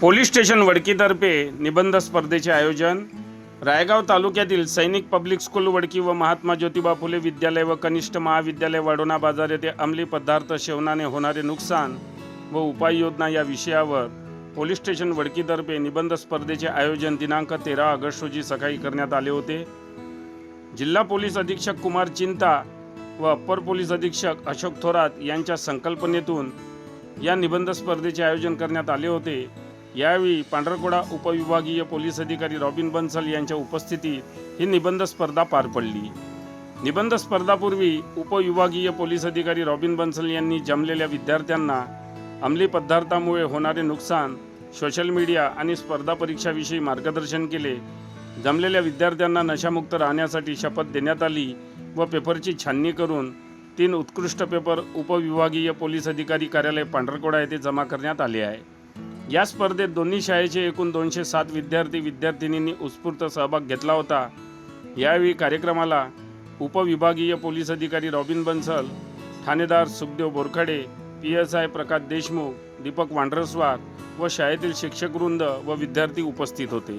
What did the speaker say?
Police station वडकीतर्फे निबंध स्पर्धेचे आयोजन. रायगाव तालुक्यातील सैनिक पब्लिक स्कूल वडकी व महात्मा ज्योतिबा फुले विद्यालय व कनिष्ठ महाविद्यालय वडोना बाजार येथे अंमली पदार्थ सेवनाने होणारे नुकसान व उपाययोजना या विषयावर पोलीस स्टेशन वडकीतर्फे निबंध स्पर्धेचे आयोजन दिनांक तेरा ऑगस्ट रोजी सकाळी करण्यात आले होते. जिल्हा पोलीस अधीक्षक कुमार चिंता व अप्पर पोलीस अधीक्षक अशोक थोरात यांच्या संकल्पनेतून या निबंध स्पर्धेचे आयोजन करण्यात आले होते. यावेळी पांढरकोडा उपविभागीय पोलीस अधिकारी रॉबिन बन्सल यांच्या उपस्थितीत ही निबंध स्पर्धा पार पडली. निबंध स्पर्धापूर्वी उपविभागीय पोलीस अधिकारी रॉबिन बन्सल यांनी जमलेल्या विद्यार्थ्यांना अंमली पदार्थामुळे होणारे नुकसान सोशल मीडिया आणि स्पर्धा परीक्षाविषयी मार्गदर्शन केले. जमलेल्या विद्यार्थ्यांना नशामुक्त राहण्यासाठी शपथ देण्यात आली व पेपरची छाननी करून तीन उत्कृष्ट पेपर उपविभागीय पोलीस अधिकारी कार्यालय पांढरकोडा येथे जमा करण्यात आले आहे. या स्पर्धेत दोन्ही शाळेचे एकूण दोनशे सात विद्यार्थी विद्यार्थिनींनी उत्स्फूर्त सहभाग घेतला होता. यावेळी कार्यक्रमाला उपविभागीय पोलीस अधिकारी Robin Bansal Thanedar Sukhdev Borkhade P S I Prakash Deshmukh Deepak Wandraswar व शाळेतील शिक्षकवृंद व विद्यार्थी उपस्थित होते.